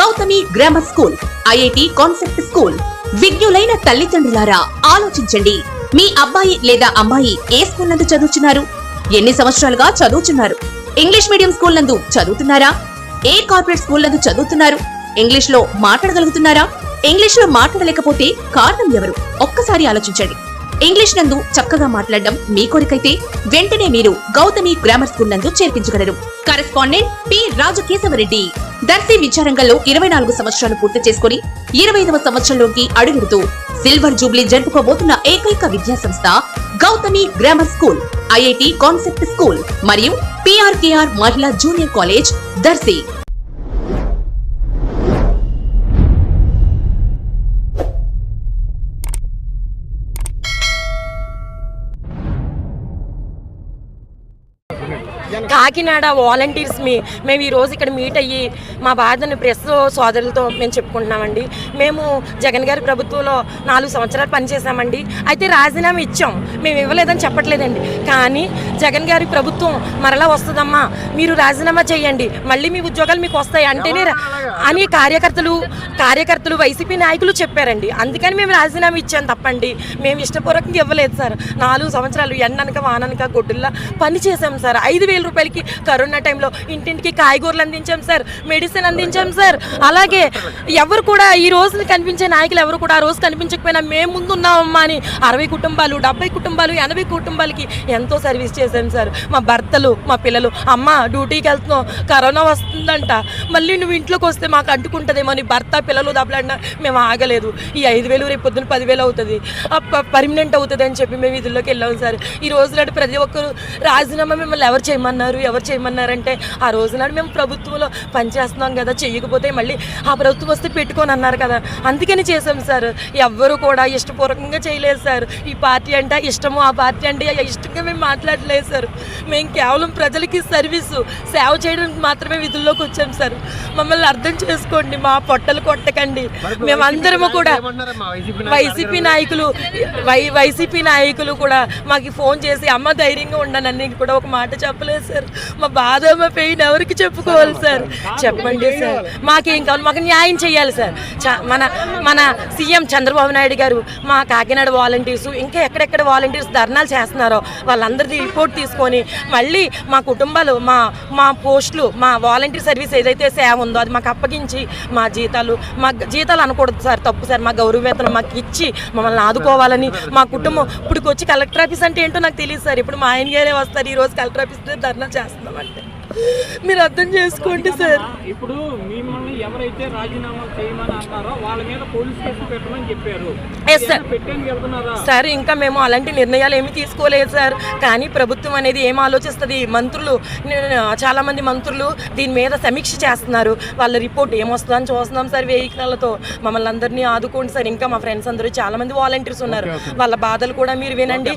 Gautami grammar school IIT concept school. విజ్ఞులైన తల్లిదండ్రులారా ఆలోచించండి. మీ అబ్బాయి లేదా అమ్మాయి ఏ స్కూల్ నందు చదువుతున్నారు ఎన్ని సంవత్సరాలుగా చదువుతున్నారు ఇంగ్లీష్ మీడియం స్కూల్ నందు చదువుతున్నారా? ఏ కార్పొరేట్ స్కూల్ నందు చదువుతున్నారు? ఇంగ్లీష్లో మాట్లాడగలుగుతున్నారా? ఇంగ్లీష్లో మాట్లాడలేకపోతే కారణం ఎవరు? ఒక్కసారి ఆలోచించండి. ఇంగ్లీష్ నందు చక్కగా మాట్లాడడం మీ కొరికైతే వెంటనే మీరు గౌతమి గ్రామర్ స్కూల్ నందు చేర్పించగలరు. కరెస్పాండెంట్ పి రాజకేశవరెడ్డి దర్శి విద్యారంగంలో ఇరవై నాలుగు సంవత్సరాలు పూర్తి చేసుకుని ఇరవై ఐదవ సంవత్సరంలోకి అడుగుడుతూ సిల్వర్ జూబ్లీ జరుపుకోబోతున్న ఏకైక విద్యా సంస్థ Gautami grammar school IIT concept school మరియు పిఆర్కేఆర్ మహిళా జూనియర్ కాలేజ్ దర్శి. থাকেন కాకినాడ వాలంటీర్స్ మీ మేము ఈరోజు ఇక్కడ మీట్ అయ్యి మా బాధను ప్రెస్ సోదరులతో మేము చెప్పుకుంటున్నామండి. మేము జగన్ గారి ప్రభుత్వంలో నాలుగు సంవత్సరాలు పనిచేసామండి అయితే రాజీనామా ఇచ్చాం. మేము ఇవ్వలేదని చెప్పట్లేదండి. కానీ జగన్ గారి ప్రభుత్వం మరలా వస్తుందమ్మా. మీరు రాజీనామా చేయండి. మళ్ళీ మీ ఉద్యోగాలు మీకు వస్తాయి అంటేనే అని కార్యకర్తలు కార్యకర్తలు వైసీపీ నాయకులు చెప్పారండి. అందుకని మేము రాజీనామా ఇచ్చాం తప్పండి. మేము ఇష్టపూర్వకంగా ఇవ్వలేదు సార్. నాలుగు సంవత్సరాలు ఎండనక వాననక గొడ్డుల్లా పని చేసాం సార్. ఐదు వేల రూపాయలకి కరోనా టైంలో ఇంటింటికి కాయగూరలు అందించాం సార్ మెడిసిన్ అందించాం సార్. అలాగే ఎవరు కూడా ఈ రోజు కనిపించే నాయకులు ఎవరు కూడా ఆ రోజు కనిపించకపోయినా మేము ముందు ఉన్నామమ్మా అని అరవై కుటుంబాలు డెబ్బై కుటుంబాలు ఎనభై కుటుంబాలకి ఎంతో సర్వీస్ చేశాం సార్. మా భర్తలు మా పిల్లలు అమ్మ డ్యూటీకి వెళ్తున్నాం కరోనా వస్తుందంట. మళ్ళీ నువ్వు ఇంట్లోకి వస్తే మాకు అంటుకుంటుందేమో అని భర్త పిల్లలు దెబ్బలన్నా మేము ఆగలేదు. ఈ ఐదు వేలు రేపు పొద్దున పదివేలు అవుతుంది. పర్మనెంట్ అవుతుంది అని చెప్పి మేము విధుల్లోకి వెళ్ళాం సార్. ఈ రోజు నాడు ప్రతి ఒక్కరు రాజీనామా మిమ్మల్ని ఎవరు చేయమన్నారు ఎవరు చేయమన్నారంటే ఆ రోజు నాడు మేము ప్రభుత్వంలో పనిచేస్తున్నాం కదా చెయ్యకపోతే మళ్ళీ ఆ ప్రభుత్వం వస్తే పెట్టుకొని అన్నారు కదా. అందుకని చేసాం సార్. ఎవ్వరు కూడా ఇష్టపూర్వకంగా చేయలేదు సార్. ఈ పార్టీ అంటే ఇష్టము ఆ పార్టీ అంటే ఇష్టంగా మేము మాట్లాడలేదు సార్. మేము కేవలం ప్రజలకి సర్వీసు సేవ చేయడానికి మాత్రమే విధుల్లోకి వచ్చాం సార్. మమ్మల్ని అర్థం చేసుకోండి మా పొట్టలు కొట్టకండి. మేమందరము కూడా వైసీపీ నాయకులు వై వైసీపీ నాయకులు కూడా మాకు ఫోన్ చేసి అమ్మ ధైర్యంగా ఉండనని కూడా ఒక మాట చెప్పలేదు సార్. మా బాధ మా పెయిన్ ఎవరికి చెప్పుకోవాలి సార్ చెప్పండి సార్. మాకేం కావాలి? మాకు న్యాయం చేయాలి సార్. మన మన సీఎం చంద్రబాబు నాయుడు గారు మా కాకినాడ వాలంటీర్స్ ఇంకా ఎక్కడెక్కడ వాలంటీర్స్ ధర్నాలు చేస్తున్నారో వాళ్ళందరిది రిపోర్ట్ తీసుకొని మళ్ళీ మా కుటుంబాలు మా మా పోస్టులు మా వాలంటీర్ సర్వీస్ ఏదైతే సేవ ఉందో అది మాకు అప్పగించి మా జీతాలు మా జీతాలు అనకూడదు సార్ తప్పు సార్. మా గౌరవ వేతనం మాకు ఇచ్చి మమ్మల్ని ఆదుకోవాలని మా కుటుంబం. ఇప్పుడు వచ్చి కలెక్టర్ ఆఫీస్ అంటే ఏంటో నాకు తెలియదు సార్. ఇప్పుడు మా ఆయన గారే వస్తారు ఈ రోజు కలెక్టర్ ఆఫీస్ ధర్నా చేస్తున్నామంటే మీరు అర్థం చేసుకోండి సార్. ఇప్పుడు మిమ్మల్ని ఎవరైతే రాజీనామా చేయమని అన్నారో వాళ్ళ మీద పోలీస్ కేసు పెట్టమని చెప్పారు. ఎస్ సార్ ఇంకా మేము అలాంటి నిర్ణయాలు ఏమీ తీసుకోలేదు సార్. కానీ ప్రభుత్వం అనేది ఏం ఆలోచిస్తుంది? మంత్రులు నే- చాలా మంది మంత్రులు దీని మీద సమీక్ష చేస్తున్నారు. వాళ్ళ రిపోర్ట్ ఏమొస్తుందని చూస్తున్నాం సార్ వెహికల్తో. మమ్మల్ని అందరినీ ఆదుకోండి సార్. ఇంకా మా ఫ్రెండ్స్ అందరూ చాలా మంది వాలంటీర్స్ ఉన్నారు. వాళ్ళ బాధలు కూడా మీరు వినండి.